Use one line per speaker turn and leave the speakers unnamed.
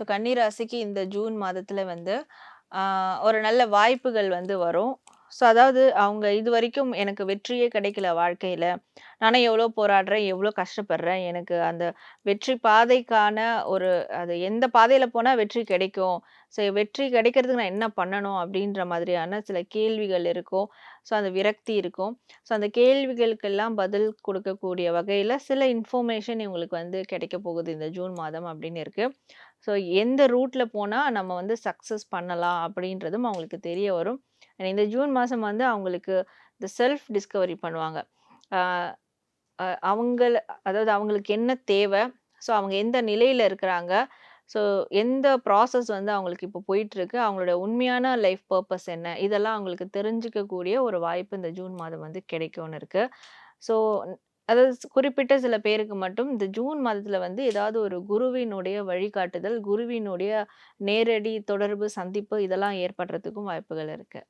So கன்னிராசிக்கு இந்த June மாதத்தில் வந்து ஒரு நல்ல வாய்ப்புகள் வந்து வரும். ஸோ அதாவது அவங்க இதுவரைக்கும் எனக்கு வெற்றியே கிடைக்கல வாழ்க்கையில. நானும் எவ்வளோ போராடுறேன், எவ்வளோ கஷ்டப்படுறேன். எனக்கு அந்த வெற்றி பாதைக்கான ஒரு அது எந்த பாதையில போனா வெற்றி கிடைக்கும். ஸோ வெற்றி கிடைக்கிறதுக்கு நான் என்ன பண்ணணும் அப்படின்ற மாதிரியான சில கேள்விகள் இருக்கும். ஸோ அந்த விரக்தி இருக்கும். ஸோ அந்த கேள்விகளுக்கெல்லாம் பதில் கொடுக்கக்கூடிய வகையில சில இன்ஃபர்மேஷன் இவங்களுக்கு வந்து கிடைக்க போகுது இந்த ஜூன் மாதம் அப்படின்னு இருக்கு. ஸோ எந்த ரூட்ல போனா நம்ம வந்து சக்சஸ் பண்ணலாம் அப்படின்றதும் அவங்களுக்கு தெரிய வரும். அண்ட் இந்த ஜூன் மாதம் வந்து அவங்களுக்கு இந்த செல்ஃப் டிஸ்கவரி பண்ணுவாங்க. ஆ, அதாவது அவங்களுக்கு என்ன தேவை? ஸோ அவங்க எந்த நிலையில இருக்கிறாங்க? ஸோ எந்த ப்ராசஸ் வந்து அவங்களுக்கு இப்போ போயிட்டுருக்கு? அவங்களோட உண்மையான லைஃப் பர்பஸ் என்ன? இதெல்லாம் அவங்களுக்கு தெரிஞ்சுக்கக்கூடிய ஒரு வாய்ப்பு இந்த ஜூன் மாதம் வந்து கிடைக்கும்னு இருக்கு. ஸோ அதாவது குறிப்பிட்ட சில பேருக்கு மட்டும் இந்த ஜூன் மாதத்துல வந்து ஏதாவது ஒரு குருவினுடைய வழிகாட்டுதல், குருவினுடைய நேரடி தொடர்பு, சந்திப்பு இதெல்லாம் ஏற்படுறதுக்கும் வாய்ப்புகள் இருக்கு.